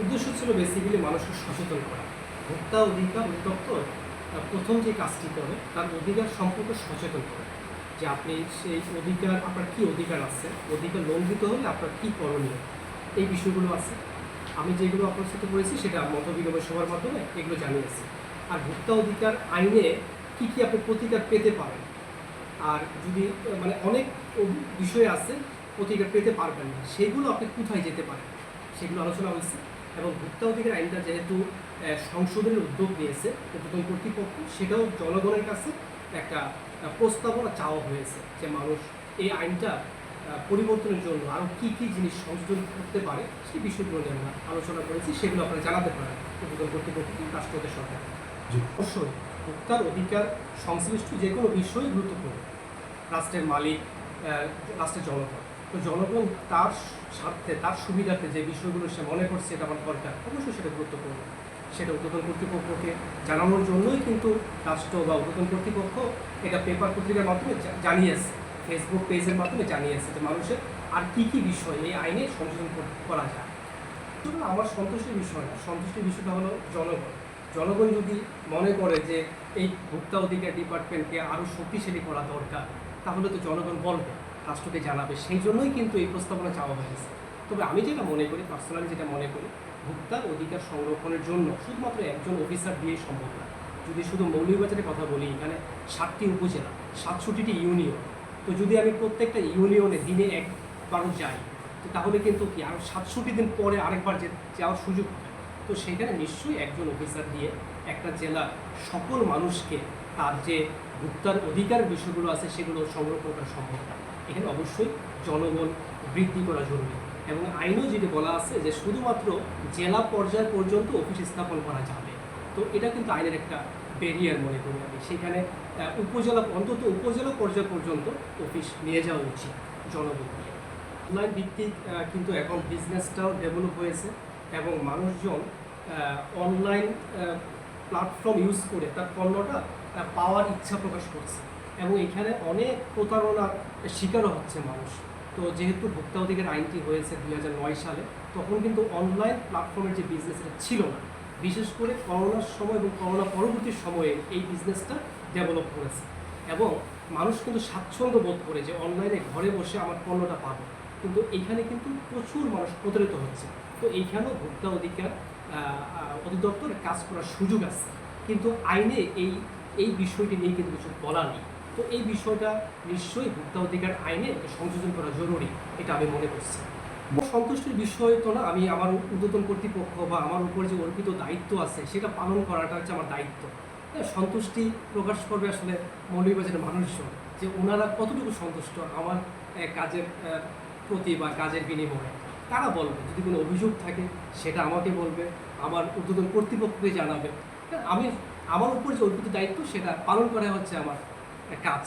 উদ্দেশ্য ছিল বেসিক্যালি মানুষকে সচেতন করা। ভোক্তা অধিকার অধিদপ্তর প্রথম যে কাজটি করে, তার অধিকার সম্পর্কে সচেতন করে। যে আপনি সেই অধিকার, আপনার কী অধিকার আছে, অধিকার লঙ্ঘিত হলে আপনার কী করণীয়, এই বিষয়গুলো আছে। আমি যেগুলো আপনার সাথে করেছি সেটা মত বিনিময় সভার মাধ্যমে এগুলো জানিয়েছি। আর ভোক্তা অধিকার আইনে কি কি আপনি প্রতিকার পেতে পারেন? আর যদি মানে অনেক বিষয় আছে, প্রতিকার পেতে পারবেন না, সেগুলো আপনি কোথায় যেতে পারেন? সেগুলো আলোচনা হয়েছে। এবং ভোক্তা অধিকার আইনটা যেহেতু সংশোধনের উদ্যোগ নিয়েছে উদ্বোধন কর্তৃপক্ষ সেটাও জনগণের কাছে একটা প্রস্তাবনা চাওয়া হয়েছে যে মানুষ এই আইনটা পরিবর্তনের জন্য আরও কী কী জিনিস সংশোধন করতে পারে সেই বিষয়গুলো নিয়ে আমরা আলোচনা করেছি সেগুলো আপনারা জানাতে পারেন উদ্বোধন কর্তৃপক্ষকে রাষ্ট্রপতি সরকার। অবশ্যই ভোক্তার অধিকার সংশ্লিষ্ট যে কোনো বিষয় গুরুত্বপূর্ণ। রাষ্ট্রের মালিক রাষ্ট্রের জনগণ। তো জনগণ তার স্বার্থে, তার সুবিধার্থে যে বিষয়গুলো সে মনে করছে এটা আমার দরকার, অবশ্যই সেটা গুরুত্বপূর্ণ। সেটা উদ্বোধন কর্তৃপক্ষকে জানানোর জন্যই কিন্তু রাষ্ট্র বা উদ্বোধন কর্তৃপক্ষ এটা পেপার পত্রিকার মাধ্যমে জানিয়েছে ফেসবুক পেজের মাধ্যমে জানিয়েছে যে মানুষের আর কি কি বিষয় এই আইনে সংশোধন করা যায়। আমার সন্তুষ্টির বিষয় না, সন্তুষ্টির বিষয়টা হলো জনগণ। জনগণ যদি মনে করে যে এই ভোক্তা অধিকার ডিপার্টমেন্টকে আরও শক্তিশালী করা দরকার, তাহলে তো জনগণ বলবে, রাষ্ট্রকে জানাবে। সেই জন্যই কিন্তু এই প্রস্তাবনা চাওয়া হয়েছে। তবে আমি যেটা মনে করি, পার্সোনালি যেটা মনে করি, ভোক্তার অধিকার সংরক্ষণের জন্য শুধুমাত্র একজন অফিসার দিয়েই সম্ভব না। যদি শুধু মৌলভীবাজারের কথা বলি, এখানে ষাটটি উপজেলা, সাতষট্টিটি ইউনিয়ন। তো যদি আমি প্রত্যেকটা ইউনিয়নে দিনে একবারও যাই, তো তাহলে কিন্তু কি, আর সাতষট্টি দিন পরে আরেকবার যাওয়ার সুযোগ হবে তো সেখানে নিশ্চয়ই একজন অফিসার দিয়ে একটা জেলার সকল মানুষকে তার যে ভোক্তার অধিকার বিষয়গুলো আছে সেগুলো সংরক্ষণ করা সম্ভব না। এখানে অবশ্যই জনগণ বৃদ্ধি করা জরুরি এবং আইনও যেটি বলা আছে যে শুধুমাত্র জেলা পর্যায় পর্যন্ত অফিস স্থাপন করা যাবে। তো এটা কিন্তু আইনের একটা ব্যারিয়ার মনে করি আমি। সেখানে উপজেলা, অন্তত উপজেলা পর্যায় পর্যন্ত অফিস নিয়ে যাওয়া উচিত জনগণ অনলাইন ভিত্তিক কিন্তু এখন বিজনেসটাও ডেভেলপ হয়েছে। এবং মানুষজন অনলাইন প্ল্যাটফর্ম ইউজ করে তার পণ্যটা পাওয়ার ইচ্ছা প্রকাশ করছে। এবং এখানে অনেক প্রতারণার শিকারও হচ্ছে মানুষ। তো যেহেতু ভোক্তা অধিকার আইনটি হয়েছে দু হাজার নয় সালে, তখন কিন্তু অনলাইন প্ল্যাটফর্মের যে বিজনেস এটা ছিল না। বিশেষ করে করোনার সময় এবং করোনা পরবর্তী সময়ে এই বিজনেসটা ডেভেলপ করেছে। এবং মানুষ কিন্তু স্বাচ্ছন্দ্য বোধ করে যে অনলাইনে ঘরে বসে আমার পণ্যটা পাবে। কিন্তু এখানে কিন্তু প্রচুর মানুষ প্রতারিত হচ্ছে। তো এইখানেও ভোক্তা অধিকার আহ, কাজ করার সুযোগ আছে। কিন্তু আইনে এই এই বিষয়টি নিয়ে কিন্তু কিছু বলা নেই। তো এই বিষয়টা নিশ্চয়ই ভোক্তা অধিকার আইনে সংযোজন করা জরুরি এটা আমি মনে করছি। সন্তুষ্টির বিষয় তো না আমি আমার উদ্বোধন কর্তৃপক্ষ বা আমার উপর যে অর্পিত দায়িত্ব আছে সেটা পালন করাটা হচ্ছে আমার দায়িত্ব। সন্তুষ্টি প্রকাশ করবে আসলে মৌলভীবাজারের মানুষজন যে ওনারা কতটুকু সন্তুষ্ট আমার কাজের প্রতি বা কাজের বিনিময়ে। তারা বলবে যদি কোনো অভিযোগ থাকে সেটা আমাকে বলবে আমার উদ্বোধন কর্তৃপক্ষকে জানাবে। হ্যাঁ, আমি আমার উপর যে অর্পিত দায়িত্ব সেটা পালন করা হচ্ছে আমার কাজ।